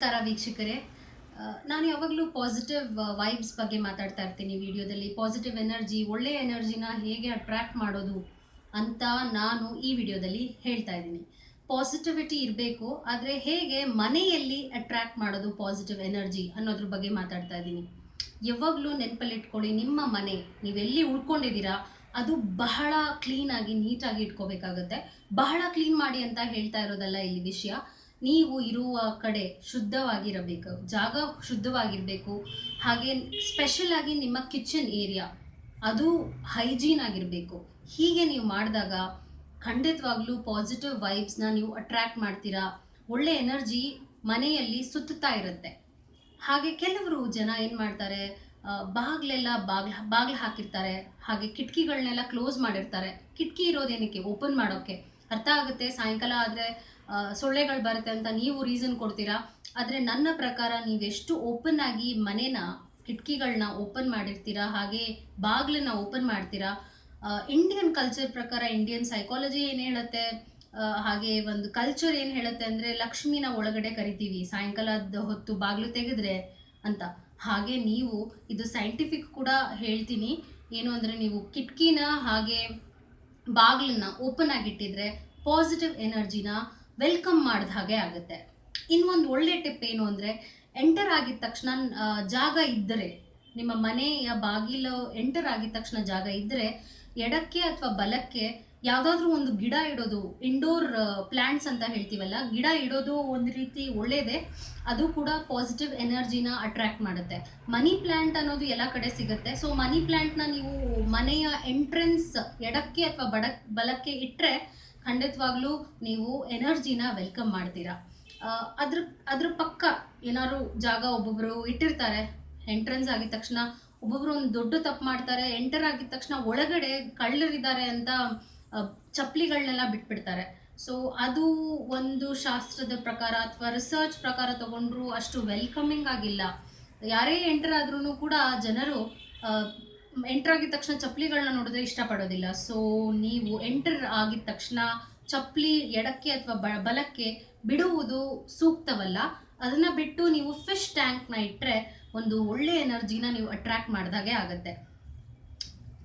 ನಮಸ್ಕಾರ ವೀಕ್ಷಕರೇ. ನಾನು ಯಾವಾಗಲೂ ಪಾಸಿಟಿವ್ ವೈಬ್ಸ್ ಬಗ್ಗೆ ಮಾತಾಡ್ತಾ ಇರ್ತೀನಿ ವಿಡಿಯೋದಲ್ಲಿ. ಪಾಸಿಟಿವ್ ಎನರ್ಜಿ ಒಳ್ಳೆಯ ಎನರ್ಜಿನ ಹೇಗೆ ಅಟ್ರ್ಯಾಕ್ಟ್ ಮಾಡೋದು ಅಂತ ನಾನು ಈ ವಿಡಿಯೋದಲ್ಲಿ ಹೇಳ್ತಾ ಇದ್ದೀನಿ. ಪಾಸಿಟಿವಿಟಿ ಇರಬೇಕು, ಆದರೆ ಹೇಗೆ ಮನೆಯಲ್ಲಿ ಅಟ್ರ್ಯಾಕ್ಟ್ ಮಾಡೋದು ಪಾಸಿಟಿವ್ ಎನರ್ಜಿ ಅನ್ನೋದ್ರ ಬಗ್ಗೆ ಮಾತಾಡ್ತಾ ಇದ್ದೀನಿ. ಯಾವಾಗಲೂ ನೆನಪಲ್ಲಿಟ್ಕೊಳ್ಳಿ, ನಿಮ್ಮ ಮನೆ, ನೀವೆಲ್ಲಿ ಉಳ್ಕೊಂಡಿದ್ದೀರಾ, ಅದು ಬಹಳ ಕ್ಲೀನಾಗಿ ನೀಟಾಗಿ ಇಟ್ಕೋಬೇಕಾಗತ್ತೆ. ಬಹಳ ಕ್ಲೀನ್ ಮಾಡಿ ಅಂತ ಹೇಳ್ತಾ ಇರೋದಲ್ಲ ಇಲ್ಲಿ ವಿಷಯ. ನೀವು ಇರುವ ಕಡೆ ಶುದ್ಧವಾಗಿರಬೇಕು, ಜಾಗ ಶುದ್ಧವಾಗಿರಬೇಕು. ಹಾಗೆ ಸ್ಪೆಷಲ್ ಆಗಿ ನಿಮ್ಮ ಕಿಚನ್ ಏರಿಯಾ ಅದು ಹೈಜೀನ್ ಆಗಿರಬೇಕು. ಹೀಗೆ ನೀವು ಮಾಡಿದಾಗ ಖಂಡಿತವಾಗ್ಲೂ ಪಾಸಿಟಿವ್ ವೈಬ್ಸ್ನ ನೀವು ಅಟ್ರ್ಯಾಕ್ಟ್ ಮಾಡ್ತೀರಾ. ಒಳ್ಳೆ ಎನರ್ಜಿ ಮನೆಯಲ್ಲಿ ಸುತ್ತುತ್ತಾ ಇರುತ್ತೆ. ಹಾಗೆ ಕೆಲವರು ಜನ ಏನು ಮಾಡ್ತಾರೆ ಬಾಗ್ಲೆಲ್ಲ ಬಾಗ್ಲ, ಬಾಗ್ಲು ಹಾಕಿರ್ತಾರೆ. ಹಾಗೆ ಕಿಟಕಿಗಳನ್ನೆಲ್ಲ ಕ್ಲೋಸ್ ಮಾಡಿರ್ತಾರೆ. ಕಿಟಕಿ ಇರೋದೇನಕ್ಕೆ? ಓಪನ್ ಮಾಡೋಕ್ಕೆ. ಅರ್ಥ ಆಗುತ್ತೆ? ಸಾಯಂಕಾಲ ಆದರೆ ಸೊಳ್ಳೆಗಳು ಬರುತ್ತೆ ಅಂತ ನೀವು ರೀಸನ್ ಕೊಡ್ತೀರಾ? ಆದರೆ ನನ್ನ ಪ್ರಕಾರ ನೀವೆಷ್ಟು ಓಪನ್ ಆಗಿ ಮನೇನ ಕಿಟಕಿಗಳನ್ನ ಓಪನ್ ಮಾಡಿರ್ತೀರಾ, ಹಾಗೆ ಬಾಗಿಲನ್ನ ಓಪನ್ ಮಾಡ್ತೀರಾ? ಇಂಡಿಯನ್ ಕಲ್ಚರ್ ಪ್ರಕಾರ ಇಂಡಿಯನ್ ಸೈಕಾಲಜಿ ಏನು ಹೇಳುತ್ತೆ? ಹಾಗೆ ಒಂದು ಕಲ್ಚರ್ ಏನು ಹೇಳುತ್ತೆ ಅಂದರೆ ಲಕ್ಷ್ಮಿನ ಒಳಗಡೆ ಕರಿತೀವಿ. ಸಾಯಂಕಾಲದ ಹೊತ್ತು ಬಾಗಿಲು ತೆಗೆದ್ರೆ ಅಂತ. ಹಾಗೆ ನೀವು, ಇದು ಸೈಂಟಿಫಿಕ್ ಕೂಡ ಹೇಳ್ತೀನಿ. ಏನು ಅಂದರೆ ನೀವು ಕಿಟಕಿನ ಹಾಗೆ ಬಾಗಿಲನ್ನ ಓಪನ್ ಆಗಿಟ್ಟಿದ್ರೆ ಪಾಸಿಟಿವ್ ಎನರ್ಜಿನ ವೆಲ್ಕಮ್ ಮಾಡಿದ ಹಾಗೆ ಆಗುತ್ತೆ. ಇನ್ನೊಂದು ಒಳ್ಳೆ ಟಿಪ್ ಏನು ಅಂದರೆ, ಎಂಟರ್ ಆಗಿದ ತಕ್ಷಣ ಜಾಗ ಇದ್ದರೆ ನಿಮ್ಮ ಮನೆಯ ಬಾಗಿಲು ಎಂಟರ್ ಆಗಿದ ತಕ್ಷಣ ಜಾಗ ಇದ್ದರೆ ಎಡಕ್ಕೆ ಅಥವಾ ಬಲಕ್ಕೆ ಯಾವುದಾದ್ರೂ ಒಂದು ಗಿಡ ಇಡೋದು ಇಂಡೋರ್ ಪ್ಲ್ಯಾಂಟ್ಸ್ ಅಂತ ಹೇಳ್ತೀವಲ್ಲ, ಗಿಡ ಇಡೋದು ಒಂದು ರೀತಿ ಒಳ್ಳೇದೇ, ಅದು ಕೂಡ ಪಾಸಿಟಿವ್ ಎನರ್ಜಿನ ಅಟ್ರ್ಯಾಕ್ಟ್ ಮಾಡುತ್ತೆ. ಮನಿ ಪ್ಲ್ಯಾಂಟ್ ಅನ್ನೋದು ಎಲ್ಲ ಕಡೆ ಸಿಗುತ್ತೆ. ಸೊ ಮನಿ ಪ್ಲ್ಯಾಂಟ್ನ ನೀವು ಮನೆಯ ಎಂಟ್ರೆನ್ಸ್ ಎಡಕ್ಕೆ ಅಥವಾ ಬಡ, ಬಲಕ್ಕೆ ಇಟ್ಟರೆ ಖಂಡಿತವಾಗ್ಲೂ ನೀವು ಎನರ್ಜಿನ ವೆಲ್ಕಮ್ ಮಾಡ್ತೀರಾ. ಅದ್ರ ಅದ್ರ ಪಕ್ಕ ಏನಾದ್ರು ಜಾಗ ಒಬ್ಬೊಬ್ರು ಇಟ್ಟಿರ್ತಾರೆ, ಎಂಟ್ರೆನ್ಸ್ ಆಗಿದ ತಕ್ಷಣ ಒಬ್ಬೊಬ್ರು ಒಂದು ದೊಡ್ಡ ತಪ್ಪು ಮಾಡ್ತಾರೆ, ಎಂಟರ್ ಆಗಿದ ತಕ್ಷಣ ಒಳಗಡೆ ಕಳ್ಳರಿದ್ದಾರೆ ಅಂತ ಚಪ್ಪಲಿಗಳನ್ನೆಲ್ಲ ಬಿಟ್ಬಿಡ್ತಾರೆ. ಸೊ ಅದು ಒಂದು ಶಾಸ್ತ್ರದ ಪ್ರಕಾರ ಅಥವಾ ರಿಸರ್ಚ್ ಪ್ರಕಾರ ತಗೊಂಡ್ರು ಅಷ್ಟು ವೆಲ್ಕಮಿಂಗ್ ಆಗಿಲ್ಲ. ಯಾರೇ ಎಂಟರ್ ಆದ್ರೂ ಕೂಡ ಜನರು ಎಂಟರ್ ಆಗಿದ ತಕ್ಷಣ ಚಪ್ಪಲಿಗಳನ್ನ ನೋಡಿದ್ರೆ ಇಷ್ಟಪಡೋದಿಲ್ಲ. ಸೊ ನೀವು ಎಂಟರ್ ಆಗಿದ ತಕ್ಷಣ ಚಪ್ಪಲಿ ಎಡಕ್ಕೆ ಅಥವಾ ಬಲಕ್ಕೆ ಬಿಡುವುದು ಸೂಕ್ತವಲ್ಲ. ಅದನ್ನ ಬಿಟ್ಟು ನೀವು ಫಿಶ್ ಟ್ಯಾಂಕ್ನ ಇಟ್ಟರೆ ಒಂದು ಒಳ್ಳೆ ಎನರ್ಜಿನ ನೀವು ಅಟ್ರ್ಯಾಕ್ಟ್ ಮಾಡಿದಾಗೆ ಆಗುತ್ತೆ.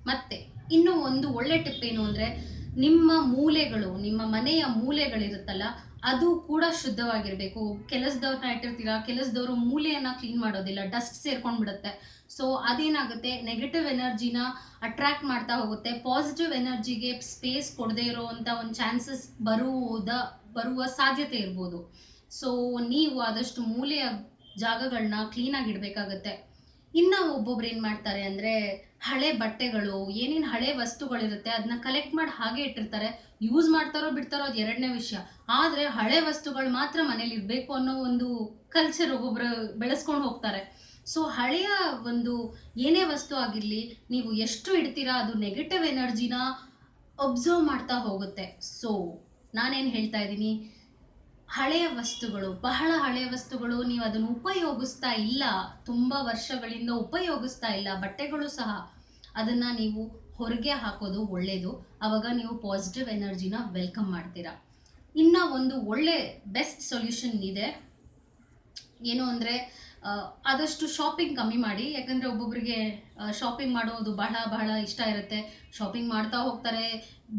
ಮತ್ತೆ, ಇನ್ನು ಒಂದು ಒಳ್ಳೆ ಟಿಪ್ ಏನು ಅಂದರೆ ನಿಮ್ಮ ಮೂಲೆಗಳು, ನಿಮ್ಮ ಮನೆಯ ಮೂಲೆಗಳಿರುತ್ತಲ್ಲ, ಅದು ಕೂಡ ಶುದ್ಧವಾಗಿರಬೇಕು. ಕೆಲಸದವ್ರನ್ನ ಇಟ್ಟಿರ್ತೀರಾ? ಕೆಲಸದವರು ಮೂಲೆಯನ್ನ ಕ್ಲೀನ್ ಮಾಡೋದಿಲ್ಲ ಡಸ್ಟ್ ಸೇರ್ಕೊಂಡು ಬಿಡುತ್ತೆ ಸೊ ಅದೇನಾಗುತ್ತೆ ನೆಗೆಟಿವ್ ಎನರ್ಜಿನ ಅಟ್ರಾಕ್ಟ್ ಮಾಡ್ತಾ ಹೋಗುತ್ತೆ. ಪಾಸಿಟಿವ್ ಎನರ್ಜಿಗೆ ಸ್ಪೇಸ್ ಕೊಡದೇ ಇರೋವಂಥ ಒಂದು ಚಾನ್ಸಸ್ ಬರುವುದ, ಬರುವ ಸಾಧ್ಯತೆ ಇರ್ಬೋದು. ಸೊ ನೀವು ಆದಷ್ಟು ಮೂಲೆಯ ಜಾಗಗಳನ್ನ ಕ್ಲೀನಾಗಿ ಇಡಬೇಕಾಗತ್ತೆ ಇನ್ನು ಒಬ್ಬೊಬ್ರು ಏನು ಮಾಡ್ತಾರೆ ಅಂದ್ರೆ ಹಳೆ ಬಟ್ಟೆಗಳು, ಏನೇನು ಹಳೆ ವಸ್ತುಗಳಿರುತ್ತೆ ಅದನ್ನ ಕಲೆಕ್ಟ್ ಮಾಡಿ ಹಾಗೆ ಇಟ್ಟಿರ್ತಾರೆ. ಯೂಸ್ ಮಾಡ್ತಾರೋ ಬಿಡ್ತಾರೋ ಅದು ಎರಡನೇ ವಿಷಯ. ಆದರೆ ಹಳೆ ವಸ್ತುಗಳು ಮಾತ್ರ ಮನೇಲಿ ಇರಬೇಕು ಅನ್ನೋ ಒಂದು ಕಲ್ಚರ್ ಒಬ್ಬೊಬ್ರು ಬೆಳೆಸ್ಕೊಂಡು ಹೋಗ್ತಾರೆ. ಸೊ ಹಳೆಯ ಒಂದು ಏನೇ ವಸ್ತು ಆಗಿರಲಿ, ನೀವು ಎಷ್ಟು ಇಡ್ತೀರಾ ಅದು ನೆಗೆಟಿವ್ ಎನರ್ಜಿನ ಅಬ್ಸರ್ವ್ ಮಾಡ್ತಾ ಹೋಗುತ್ತೆ. ಸೊ ನಾನೇನು ಹೇಳ್ತಾ ಇದ್ದೀನಿ ಹಳೆಯ ವಸ್ತುಗಳು, ಬಹಳ ಹಳೆಯ ವಸ್ತುಗಳು ನೀವು ಅದನ್ನು ಉಪಯೋಗಿಸ್ತಾ ಇಲ್ಲ, ತುಂಬ ವರ್ಷಗಳಿಂದ ಉಪಯೋಗಿಸ್ತಾ ಇಲ್ಲ, ಬಟ್ಟೆಗಳು ಸಹ ಅದನ್ನು ನೀವು ಹೊರಗೆ ಹಾಕೋದು ಒಳ್ಳೆಯದು ಆವಾಗ ನೀವು ಪಾಸಿಟಿವ್ ಎನರ್ಜಿನ ವೆಲ್ಕಮ್ ಮಾಡ್ತೀರಾ. ಇನ್ನು ಒಂದು ಒಳ್ಳೆ ಬೆಸ್ಟ್ ಸೊಲ್ಯೂಷನ್ ಇದೆ. ಏನು ಅಂದರೆ ಆದಷ್ಟು ಶಾಪಿಂಗ್ ಕಮ್ಮಿ ಮಾಡಿ. ಯಾಕಂದರೆ ಒಬ್ಬೊಬ್ಬರಿಗೆ ಶಾಪಿಂಗ್ ಮಾಡೋದು ಬಹಳ ಬಹಳ ಇಷ್ಟ ಇರುತ್ತೆ. ಶಾಪಿಂಗ್ ಮಾಡ್ತಾ ಹೋಗ್ತಾರೆ,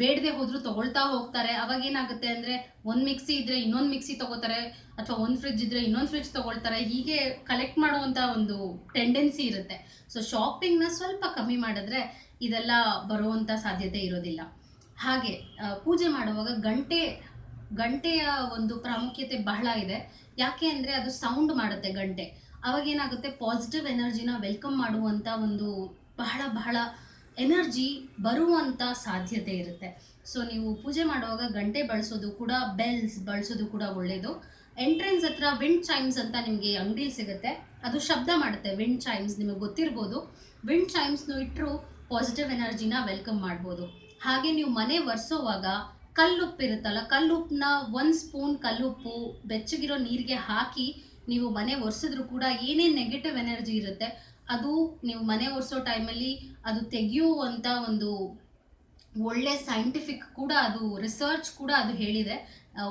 ಬೇಡದೆ ಹೋದರೂ ತೊಗೊಳ್ತಾ ಹೋಗ್ತಾರೆ. ಅವಾಗ ಏನಾಗುತ್ತೆ ಅಂದರೆ, ಒಂದು ಮಿಕ್ಸಿ ಇದ್ದರೆ ಇನ್ನೊಂದು ಮಿಕ್ಸಿ ತಗೋತಾರೆ, ಅಥವಾ ಒಂದು ಫ್ರಿಜ್ ಇದ್ದರೆ ಇನ್ನೊಂದು ಫ್ರಿಜ್ ತೊಗೊಳ್ತಾರೆ. ಹೀಗೆ ಕಲೆಕ್ಟ್ ಮಾಡುವಂಥ ಒಂದು ಟೆಂಡೆನ್ಸಿ ಇರುತ್ತೆ. ಸೊ ಶಾಪಿಂಗ್ನ ಸ್ವಲ್ಪ ಕಮ್ಮಿ ಮಾಡಿದ್ರೆ ಇದೆಲ್ಲ ಬರುವಂಥ ಸಾಧ್ಯತೆ ಇರೋದಿಲ್ಲ. ಹಾಗೆ ಪೂಜೆ ಮಾಡುವಾಗ ಗಂಟೆ, ಗಂಟೆಯ ಒಂದು ಪ್ರಾಮುಖ್ಯತೆ ಬಹಳ ಇದೆ. ಯಾಕೆ ಅಂದರೆ ಅದು ಸೌಂಡ್ ಮಾಡುತ್ತೆ ಗಂಟೆ. ಅವಾಗ ಏನಾಗುತ್ತೆ ಪಾಸಿಟಿವ್ ಎನರ್ಜಿನ ವೆಲ್ಕಮ್ ಮಾಡುವಂಥ ಒಂದು ಬಹಳ ಬಹಳ ಎನರ್ಜಿ ಬರುವಂಥ ಸಾಧ್ಯತೆ ಇರುತ್ತೆ. ಸೊ ನೀವು ಪೂಜೆ ಮಾಡುವಾಗ ಗಂಟೆ ಬಳಸೋದು ಕೂಡ ಬೆಲ್ಸ್ ಬಳಸೋದು ಕೂಡ ಒಳ್ಳೆಯದು ಎಂಟ್ರೆನ್ಸ್ ಹತ್ರ ವಿಂಡ್ ಚೈಮ್ಸ್ ಅಂತ ನಿಮಗೆ ಅಂಗಡಿಲಿ ಸಿಗುತ್ತೆ. ಅದು ಶಬ್ದ ಮಾಡುತ್ತೆ ವಿಂಡ್ ಚೈಮ್ಸ್ ನಿಮಗೆ ಗೊತ್ತಿರ್ಬೋದು. ವಿಂಡ್ ಚೈಮ್ಸ್ನು ಇಟ್ಟರು ಪಾಸಿಟಿವ್ ಎನರ್ಜಿನ ವೆಲ್ಕಮ್ ಮಾಡ್ಬೋದು. ಹಾಗೆ ನೀವು ಮನೆ ಒರೆಸೋವಾಗ ಕಲ್ಲುಪ್ಪು ಇರುತ್ತಲ್ಲ ಕಲ್ಲುಪ್ಪನ್ನ ಒಂದು ಸ್ಪೂನ್ ಕಲ್ಲುಪ್ಪು, ಬೆಚ್ಚಗಿರೋ ನೀರಿಗೆ ಹಾಕಿ ನೀವು ಮನೆ ಒರೆಸಿದ್ರು ಕೂಡ ಏನೇನು ನೆಗೆಟಿವ್ ಎನರ್ಜಿ ಇರುತ್ತೆ, ಅದು ನೀವು ಮನೆ ಒರೆಸೋ ಟೈಮಲ್ಲಿ ಅದು ತೆಗೆಯುವಂಥ ಒಂದು ಒಳ್ಳೆ ಸೈಂಟಿಫಿಕ್ ಕೂಡ ಅದು ರಿಸರ್ಚ್ ಕೂಡ ಅದು ಹೇಳಿದೆ.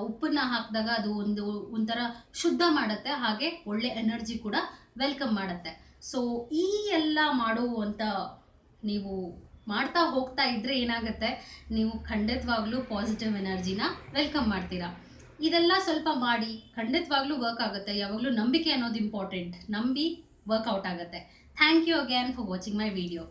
ಉಪ್ಪನ್ನ ಹಾಕಿದಾಗ ಅದು ಒಂದು, ಒಂಥರ ಶುದ್ಧ ಮಾಡುತ್ತೆ, ಹಾಗೆ ಒಳ್ಳೆ ಎನರ್ಜಿ ಕೂಡ ವೆಲ್ಕಮ್ ಮಾಡುತ್ತೆ. ಸೊ ಈ ಎಲ್ಲ ಮಾಡುವಂಥ ನೀವು ಮಾಡ್ತಾ ಹೋಗ್ತಾ ಇದ್ರೆ ಏನಾಗುತ್ತೆ, ನೀವು ಖಂಡಿತವಾಗ್ಲೂ ಪಾಸಿಟಿವ್ ಎನರ್ಜಿನ ವೆಲ್ಕಮ್ ಮಾಡ್ತೀರಾ. ಇದೆಲ್ಲ ಸ್ವಲ್ಪ ಮಾಡಿ, ಖಂಡಿತವಾಗ್ಲೂ ವರ್ಕ್ ಆಗುತ್ತೆ. ಯಾವಾಗಲೂ ನಂಬಿಕೆ ಅನ್ನೋದು ಇಂಪಾರ್ಟೆಂಟ್ ನಂಬಿ ವರ್ಕೌಟ್ ಆಗುತ್ತೆ. Thank you again for watching my video